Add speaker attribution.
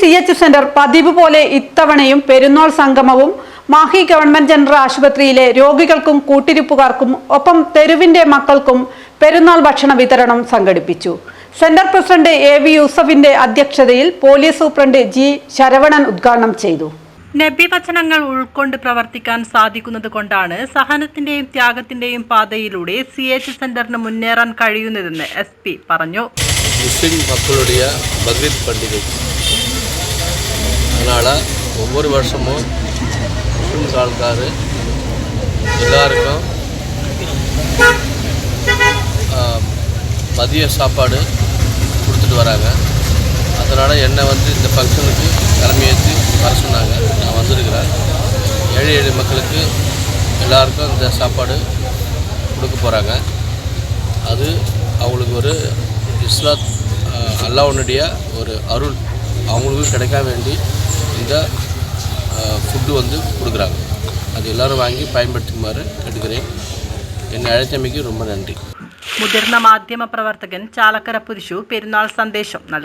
Speaker 1: C H centre പതിവ് പോലെ ഇത്തവണയും പെരുന്നോൾ സംഗമവും മാഹി ഗവൺമെന്റ് ജനറൽ ആശുപത്രിയിലെ രോഗികൾക്കും കൂട്ടിരിപ്പുകാർക്കും ഒപ്പം തെരുവിന്റെ മക്കൾക്കും പെരുന്നാൾ ഭക്ഷണ വിതരണം സംഘടിപ്പിച്ചു. സെന്റർ പ്രസിഡന്റ് എ വി യൂസഫിന്റെ അധ്യക്ഷതയിൽ പോലീസ് സൂപ്രണ്ട് ജി ശരവണൻ ഉദ്ഘാടനം ചെയ്തു.
Speaker 2: നബി വചനങ്ങൾ ഉൾക്കൊണ്ട് പ്രവർത്തിക്കാൻ സാധിക്കുന്നത് കൊണ്ടാണ് സഹനത്തിന്റെയും ത്യാഗത്തിന്റെയും പാതയിലൂടെ സി എച്ച് സെന്ററിന് മുന്നേറാൻ കഴിയുന്നതെന്ന് എസ് പി പറഞ്ഞു.
Speaker 3: മുസ്ലിം മക്കളുടെ அதனால் ஒவ்வொரு வருஷமும் முஸ்லீம் ஆளுக்காரு எல்லாருக்கும் மதிய சாப்பாடு கொடுத்துட்டு வராங்க. அதனால் என்னை வந்து இந்த ஃபங்க்ஷனுக்கு தலைமையேற்று வர சொன்னாங்க. நான் வந்திருக்கிறேன். ஏழை ஏழை மக்களுக்கு எல்லாருக்கும் இந்த சாப்பாடு கொடுக்க போகிறாங்க அது அவங்களுக்கு ஒரு இஸ்லாத் அல்லாவுனுடைய ஒரு அருள். அவங்களுக்கு கிடைக்க வேண்டி இந்த ஃபுட்டு வந்து கொடுக்குறாங்க அது எல்லாரும் வாங்கி பயன்படுத்துமாறு கேட்டுக்கிறேன் என்னை அழைத்தமைக்கு ரொம்ப நன்றி
Speaker 2: മുതിർന്ന മാധ്യമ പ്രവർത്തകൻ ചാലക്കര പുരുഷു പെരുന്നാൾ സന്ദേശം നൽകി